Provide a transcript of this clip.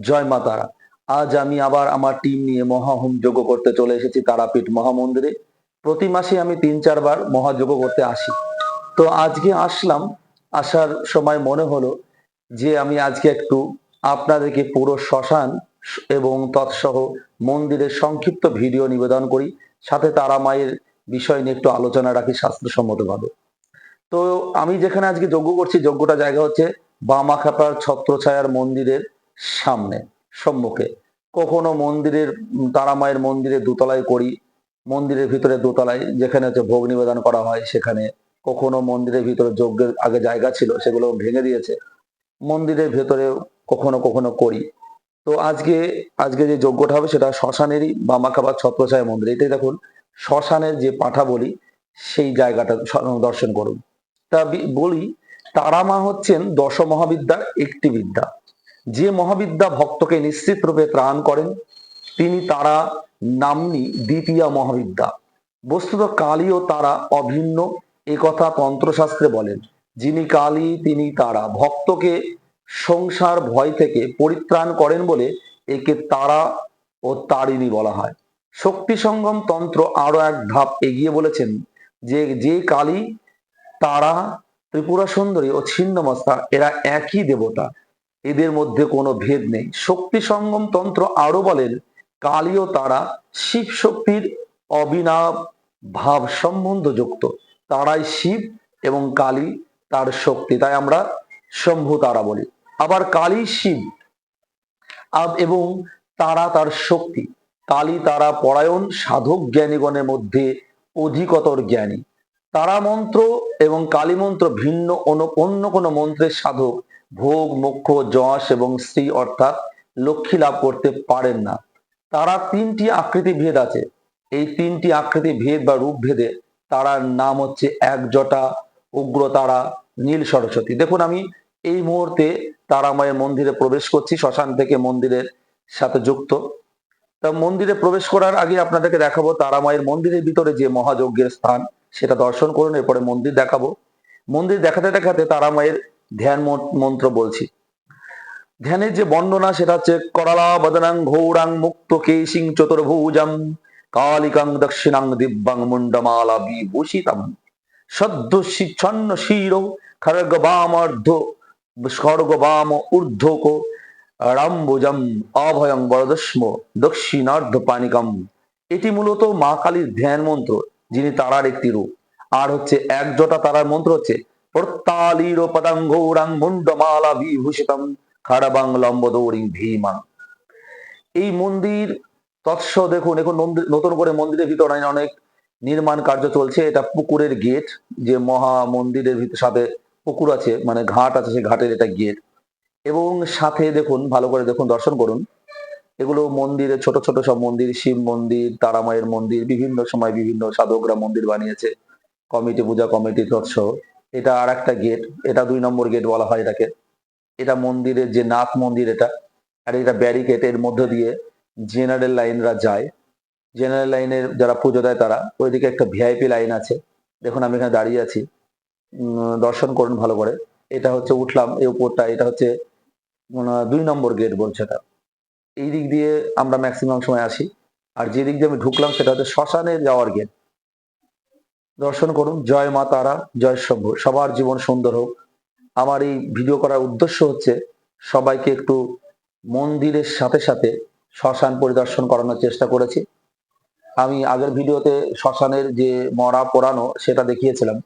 জয় মা তারা। আজ আমি আবার আমার টিম নিয়ে মহাহুম যোগ্য করতে চলে এসেছি তারাপীঠ মহামন্দিরে। প্রতি মাসে আমি তিন চারবার মহাযোগ্য করতে আসি। তো আজকে আসলাম, আসার সময় মনে হলো যে আমি আজকে একটু আপনাদেরকে পুরো শ্মশান এবং তৎসহ মন্দিরের সংক্ষিপ্ত ভিডিও নিবেদন করি। সাথে তারা মায়ের বিষয় নিয়ে একটু আলোচনা রাখি শাস্ত্রসম্মতভাবে। তো আমি যেখানে আজকে যজ্ঞ করছি যজ্ঞটা জায়গা হচ্ছে বামাখাপার ছত্রছায়ার মন্দিরের সামনে সম্মুখে। কখনো মন্দিরের উম, তারা মায়ের মন্দিরের দোতলায় করি মন্দিরের ভিতরে দোতলায় যেখানে হচ্ছে ভোগ নিবেদন করা হয় সেখানে কখনো মন্দিরের ভিতরে যজ্ঞের আগে জায়গা ছিল সেগুলো ভেঙে দিয়েছে। মন্দিরের ভেতরে কখনো কখনো করি। তো আজকে আজকে যে যজ্ঞটা হবে সেটা শ্মশানেরই বামাখাপার ছত্রছায়া মন্দির। এটাই দেখুন শ্মশানের যে পাঠা বলি সেই জায়গাটা দর্শন করুন। তা বলি তারা মা হচ্ছেন দশ মহাবিদ্যার একটি বিদ্যা। যে মহাবিদ্যা ভক্তকে নিশ্চিত রূপে ত্রাণ করেন, তিনি তারা নামনি দ্বিতীয় মহাবিদ্যা। বস্তুত কালী ও তারা অভিন্ন একথা তন্ত্রশাস্ত্রে বলেন। যিনি কালী, তিনি তারা। ভক্তকে সংসার ভয় থেকে পরিত্রাণ করেন বলে একে তারা ও তারিণী বলা হয়। শক্তি সঙ্গম তন্ত্র আরও এক ধাপ এগিয়ে বলেছেন যে যে কালী, তারা, ত্রিপুরা সুন্দরী ও ছিন্নমস্তা, এরা একই দেবতা। এদের মধ্যে কোনো ভেদ নেই। শক্তি সঙ্গম তন্ত্র আরও বলেন কালী ও তারা শিব শক্তির অবিনাব ভাব সম্বন্ধ যুক্ত। তারাই শিব এবং কালী তার শক্তি। তাই আমরা শম্ভু তারা বলি। আবার কালী শিব এবং তারা তার শক্তি। কালী তারা পরায়ণ, সাধক জ্ঞানীগণের মধ্যে অধিকতর জ্ঞানী। তারা মন্ত্র এবং কালী মন্ত্র ভিন্ন অন্য কোনো মন্ত্রের সাধক ভোগ, মোক্ষ, যশ এবং শ্রী অর্থাৎ লক্ষ্মী লাভ করতে পারেন না। তারা তিনটি আকৃতি ভেদ আছে। এই তিনটি আকৃতি ভেদ বা রূপ ভেদে তারার নাম হচ্ছে এক জটা উগ্র তারা নীল সরস্বতী। দেখুন আমি এই মুহূর্তে তারামায়ের মন্দিরে প্রবেশ করছি, শ্মশান থেকে মন্দিরের সাথে যুক্ত। তা মন্দিরে প্রবেশ করার আগে আপনাদেরকে দেখাবো তারামায়ের মন্দিরের ভিতরে যে মহাযজ্ঞের স্থান, সেটা দর্শন করুন, এরপরে মন্দির দেখাবো। মন্দির দেখাতে দেখাতে তারামায়ের ধ্যান মন্ত্র বলছি। ধ্যানের যে বর্ণনা সেটা হচ্ছে করালা বদনাং ঘৌরাং মুক্ত কেশিং চতুর্ভুজম কালিকাং দক্ষিণাং দিব্যাং মুন্ডমালা বিভূষিতম। সদ্য ছন্ন শির খড়গ বামর্ধ স্বর্গ বাম রাম্বুজম অভয়ং বরদস্ম দক্ষিণার্ধ পানিকম এটি মূলত মা কালীর ধ্যান মন্ত্র, যিনি তারার একটি রূপ। আর হচ্ছে এক জটা তারার মন্ত্র হচ্ছে প্রত্যালীর পদাঙ্গৌরাং মুন্ডমালা বিভূষিতম খাড়াবাং লম্বদৌরিং এই মন্দির তৎস দেখুন, এখন নতুন করে মন্দিরের ভিতরে অনেক নির্মাণ কার্য চলছে। এটা পুকুরের গেট, যে মহা মন্দিরের সাথে পুকুর আছে মানে ঘাট আছে, সেই ঘাটের এটা গেট। এবং সাথে দেখুন, ভালো করে দেখুন, দর্শন করুন, এগুলো মন্দিরে ছোট ছোট সব মন্দির, শিব মন্দির, তারামায়ের মন্দির, বিভিন্ন সময় বিভিন্ন সাধকরা মন্দির বানিয়েছে। কমিটি, পূজা কমিটি তৎস। এটা আর একটা গেট এটা দুই নম্বর গেট বলা হয় এটাকে। এটা মন্দিরের যে নাথ মন্দির এটা, আর এটা ব্যারিকেড এর মধ্য দিয়ে জেনারেল লাইনরা যায়। জেনারেল লাইনের যারা পুজো দেয় তারা, ওইদিকে একটা ভিআইপি লাইন আছে। দেখুন আমি এখানে দাঁড়িয়ে আছি। দর্শন করুন ভালো করে। এটা হচ্ছে উঠলাম, এই উপরটা, এটা হচ্ছে দুই নম্বর গেট বলছে এটা। এই দিক দিয়ে আমরা ম্যাক্সিমাম সময় আসি। আর যে দিক দিয়ে আমি ঢুকলাম সেটা হচ্ছে শ্মশানে যাওয়ার গেট দর্শন করুন। জয় মা তারা, জয় শম্ভু সবার জীবন সুন্দর হোক। আমার এই ভিডিও করার উদ্দেশ্য হচ্ছে সবাইকে একটু মন্দিরের সাথে সাথে শ্মশান পরিদর্শন করানোর চেষ্টা করেছি। আমি আগের ভিডিওতে শ্মশানের যে মরা পোড়ানো সেটা দেখিয়েছিলাম।